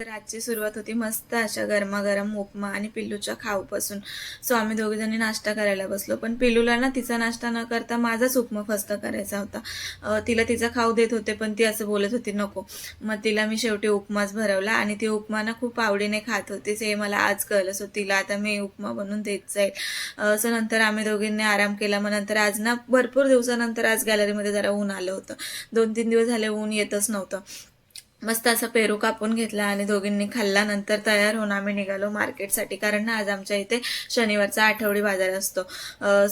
तर आजची सुरुवात होती मस्त अशा गरमागरम उपमा आणि पिल्लूच्या खाऊपासून. सो आम्ही दोघे जणी नाश्ता करायला बसलो पण पिल्लूला ना तिचा नाश्ता न करता माझाच उपमा फस्त करायचा होता. तिला तिचा खाऊ देत होते पण ती असं बोलत होती नको. मग तिला मी शेवटी उपमाच भरवला आणि ती उपमा ना खूप आवडीने खात होती. हे मला आज कळलं सो तिला आता मी उपमा बनवून देत जाईल. सो नंतर आम्ही दोघींनी आराम केला. मग नंतर आज ना भरपूर दिवसानंतर आज गॅलरीमध्ये जरा ऊन आलं होतं. दोन तीन दिवस झाले ऊन येतच नव्हतं. मस्त असा पेरू कापून घेतला आणि दोघींनी खाल्ला. नंतर तयार होऊन आम्ही निघालो मार्केटसाठी कारण ना आज आमच्या इथे शनिवारचा आठवडी बाजार असतो.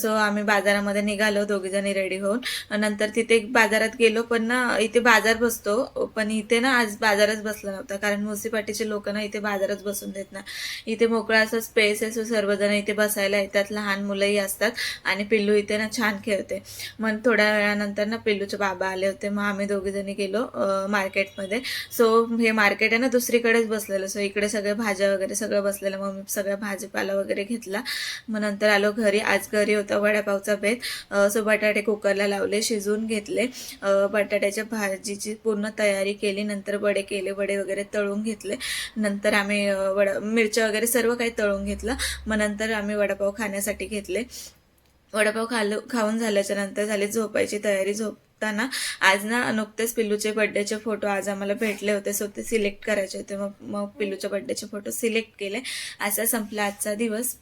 सो आम्ही बाजारामध्ये निघालो दोघीजणी रेडी होऊन. नंतर तिथे बाजारात गेलो पण ना इथे बाजार बसतो पण इथे ना आज बाजारच बसला नव्हता कारण म्युन्सिपाल्टीचे लोक ना इथे बाजारच बसून देत ना. इथे मोकळा असा स्पेस आहे सो सर्वजण इथे बसायला येतात लहान मुलंही असतात आणि पिल्लू इथे ना छान खेळते. मग थोड्या वेळानंतर ना पिल्लूचे बाबा आले होते मग आम्ही दोघीजणी गेलो मार्केटमध्ये. सो हे मार्केट आहे ना दुसरीकडेच बसलेलं. सो इकडे सगळे भाज्या वगैरे सगळं बसलेलं. मग मी सगळा भाजीपाला वगैरे घेतला. मग नंतर आलो घरी. आज घरी होता वडापावचा बेत. सो बटाटे कुकरला लावले शिजवून घेतले. बटाट्याच्या भाजीची पूर्ण तयारी केली. नंतर वडे केले वडे वगैरे तळून घेतले. नंतर आम्ही वडा मिरच्या वगैरे सर्व काही तळून घेतलं. मग नंतर आम्ही वडापाव खाण्यासाठी घेतले. वडापाव खाल्लो खाऊन झाल्याच्यानंतर झाली झोपायची तयारी. झोप झोपताना आज ना नुकतेच पिल्लूचे बड्डेचे फोटो आज आम्हाला भेटले होते सो ते सिलेक्ट करायचे होते. मग मग पिल्लूच्या बड्डेचे फोटो सिलेक्ट केले. असा संपला आजचा दिवस.